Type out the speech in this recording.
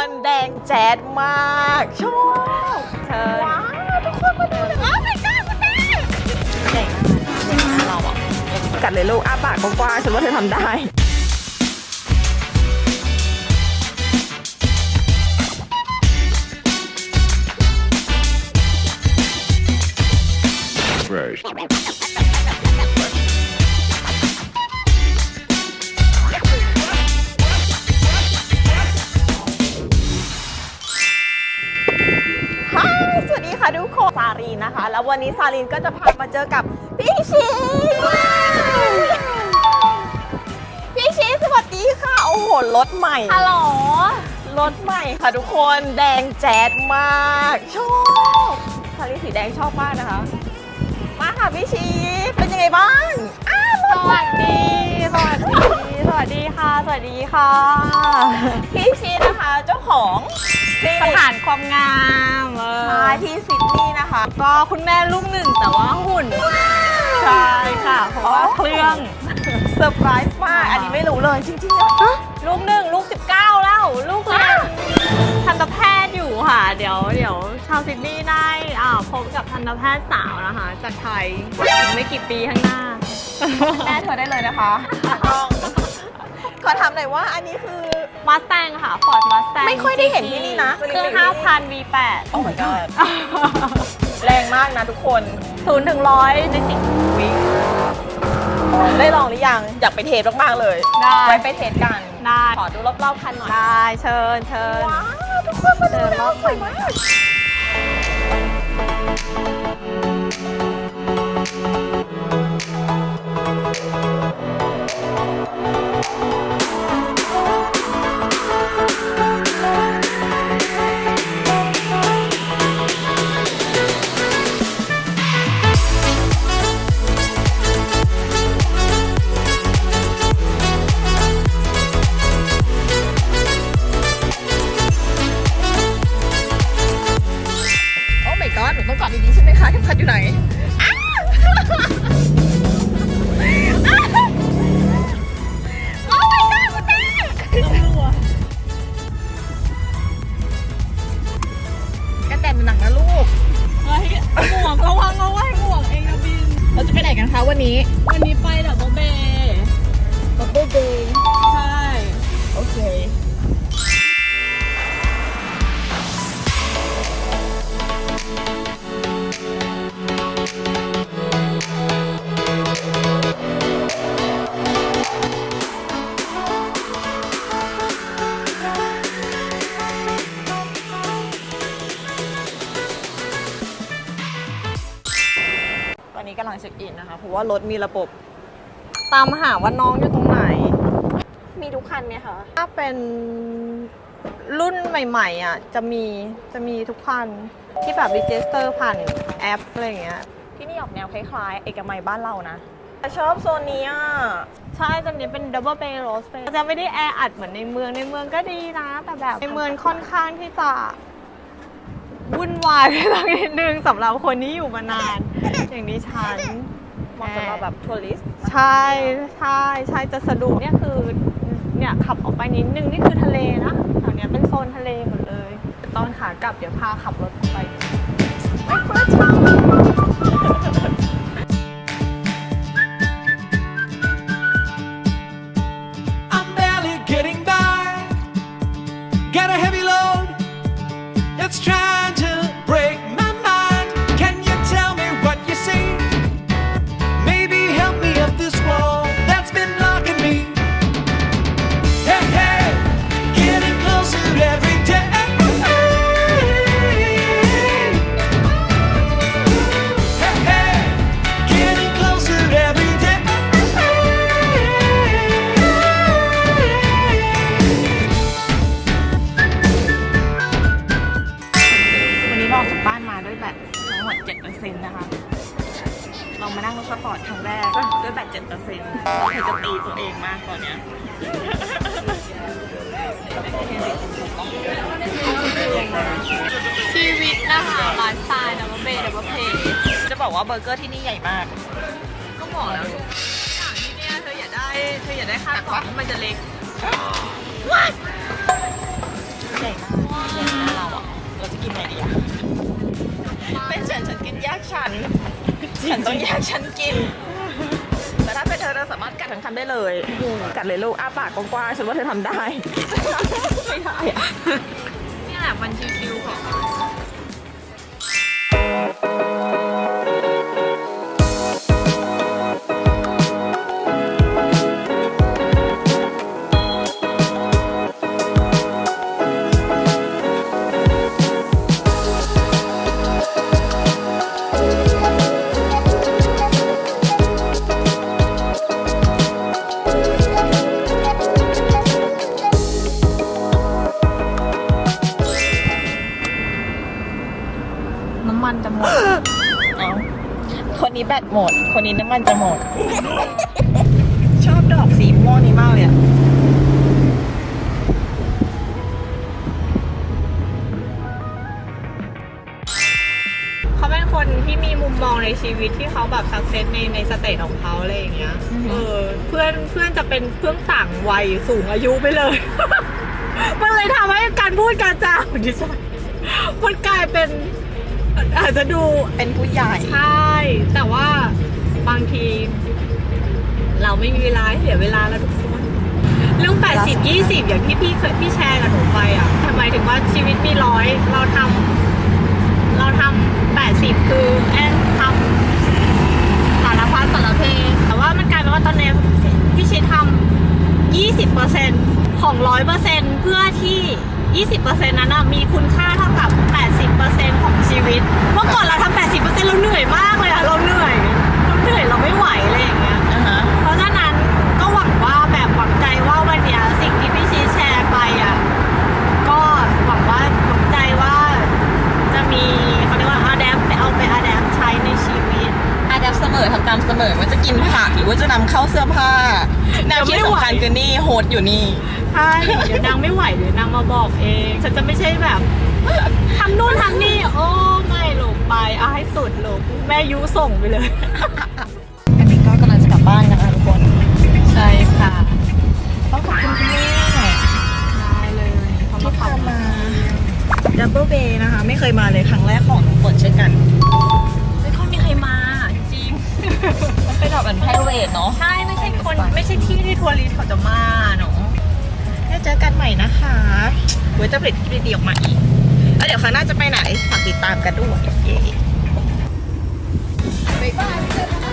คนแดงแจ๊ดมาก ชอบเชิญว้าวทุกคนมาดูเลยอ้าวไม่กล้าคุณแม่ใหญ่มากใหญ่มากเราอะกัดเลยลูกอ้าปากกว้างๆฉันว่าเธอทำได้ Right. แล้ววันนี้ซารีนก็จะพามาเจอกับพี่ชีพี่ชีสวัสดีค่ะ โอ้โหรถใหม่ ฮัลโหล รถใหม่ค่ะทุกคนแดงแจ๊ดมาก ชอบซารีนสีแดงชอบมากนะคะ มาค่ะพี่ชีเป็นยังไงบ้างอ้าวสวัสดี สวัสดี สวัสดีค่ะ สวัสดีค่ะ พี่ชีนะคะเจ้าของ คลิสนิกถานความงามเออใช่ที่ซิดนีย์นะคะ ก็คุณแม่ลูกหนึ่งแต่ว่าหุ่น ใช่ค่ะ เพราะว่าเครื่องเซอร์ไพรส์มาก อันนี้ไม่รู้เลยจริงๆอะลูกหนึ่งลูก 19 แล้ว ลูกเรียนทันตแพทย์อยู่ค่ะ เดี๋ยวเดี๋ยวชาวซิดนีย์ได้อ่าพบกับทันตแพทย์สาวนะคะ จากไทยอีกไม่กี่ปีข้างหน้า แม่เธอได้เลยนะคะต้องขอถามหน่อยว่าอันนี้คือ มาส t ตงค่ะฟอร์ดมาส t ตงไม่ค่อยได้เห็นที่นี่นะ เครื่อง5,000 V8 โอ้ my god แรงมากนะทุกคนศูนย์ถึงร้อยในสิบวิได้ลองหรือยัง อยากไปเทสมากๆเลย ได้ไว้ไปเทสกัน ได้ ขอดูรอบๆคันหน่อย ได้เชิญเชิญ ว้าว ทุกคนมาดูเดินรแล้อวบ สวยมากโอ้ หนังนะลูก เฮ้ยหมวกระวังเอาไว้หมวกเองนะบิน เราจะไปไหนกันคะวันนี้ วันนี้ไปดับเบิลเบย์บับเบิ้ลเดย์ใช่ โอเค ลังเช็คอินนะคะ เพราะว่ารถมีระบบตามหาว่าน้องอยู่ตรงไหน มีทุกคันไหมคะ ถ้าเป็นรุ่นใหม่ๆอะจะมีจะมีทุกคันที่แบบรีเจสเตอร์ผ่านแอปอะไรอย่างเงี้ยที่นี่ออกแนวคล้ายๆ เอกมัยบ้านเรานะชอบโซนนี้อะ ใช่ตอนนี้เป็นดับเบิลเบย์โรสเบย์จะไม่ได้แออัดเหมือนในเมืองในเมืองก็ดีนะ แต่แบบในเมืองค่อนข้างที่จะ วุ่นวายไปสักนิดนึงสำหรับคนที่อยู่มานาน อย่างดิฉัน เหมาะสำหรับแบบทัวริสต์ใช่ใช่ใช่จะสะดวกเนี่ยคือเนี่ยขับออกไปนิดนึงนี่คือทะเลนะแถวเนี้ยเป็นโซนทะเลหมดเลย ตอนขากลับเดี๋ยวพาขับรถไปไม่เฟิร์ส ตทั้งหมด7%นะคะ เรามานั่งรถสปอร์ตครั้งแรกด้วยแบต7%เราเคยจะตีตัวเองมากตอนเนี้ยชีวิตนะคะร้านสไตล์ดับเบิลเบย์ดับเบิลเพย์จะบอกว่าเบอร์เกอร์ที่นี่ใหญ่มาก ก็บอกแล้วทุกอย่างที่เนี่ยเธออย่าได้เธออย่าได้คาดหวังว่ามันจะเล็กใหญ่มากใหญ่หน้าเราอะเราจะกินไหนดีอะ เป็นฉันฉันกินยากฉัน ฉันต้องแยกฉันกิน แต่ถ้าเป็นเธอเธอสามารถกัดทั้งคำได้เลย กัดเลยลูกอ้าปากกว้างๆฉันว่าเธอทำได้ ไม่ได้อะนี่แหละมันชิวๆของ เอาคนนี้แบตหมด คนนี้น้ำมันจะหมด ชอบดอกสีม่วงนี้มากเลยอะเขาเป็นคนที่มีมุมมองในชีวิตที่เขาแบบสักเซสในในสเตจของเขาอะไรอย่างเงี้ยอือฮึเออ เพื่อนเพื่อนจะเป็นเพื่อนต่างวัยสูงอายุไปเลย มันเลยทำให้การพูดการจาของดิฉันมันกลายเป็น อาจจะดูเป็นผู้ใหญ่ ใช่ แต่ว่าบางที เราไม่มีเวลาให้เสียเวลาแล้วทุกคน เรื่อง 80 20 อย่างที่พี่เคยพี่แชร์กับหนูไปอะทำไมถึงว่าชีวิตมีร้อย เราทำเราทำ80 คือแอนทำสารพัดสารเพแต่ว่ามันกลายเป็นว่าตอนนี้พี่ชิดทำ20%ของ 100%เพื่อที่ 20%นั้นนะ อาดับเสมอทำตามเสมอว่าจะกินผักหรือว่าจะนำเข้าเสื้อผ้าแนวคิดสำคัญคือนี่โฮสต์อยู่นี่ ใช่เดี๋ยวนางไม่ไหวเดี๋ยวนางมาบอกเอง ฉันจะไม่ใช่แบบทำนู่นทำนี่โอ้ไม่หลงไปเอาให้สุดหลงแม่ยุส่งไปเลยอันนี้ก็กำลังจะกลับบ้านกันนะคะทุกคน ใช่ค่ะต้องขอบคุณคุณแม่ได้เลยเขาที่มาพาทำมาดับเบิลเบย์นะคะ ไม่เคยมาเลยครั้งแรกของน้องฝนเช่นกัน เนาะ ใช่ไม่ใช่คนไม่ใช่ที่ที่ทัวริสต์เขาจะมาเนาะแล้วเจอกันใหม่นะคะเว้จะผลิตคลิปดีๆออกมาอีกแล้วเดี๋ยวครั้งหน้าจะไปไหนฝากติดตามกันด้วยเย้บ๊ายบาย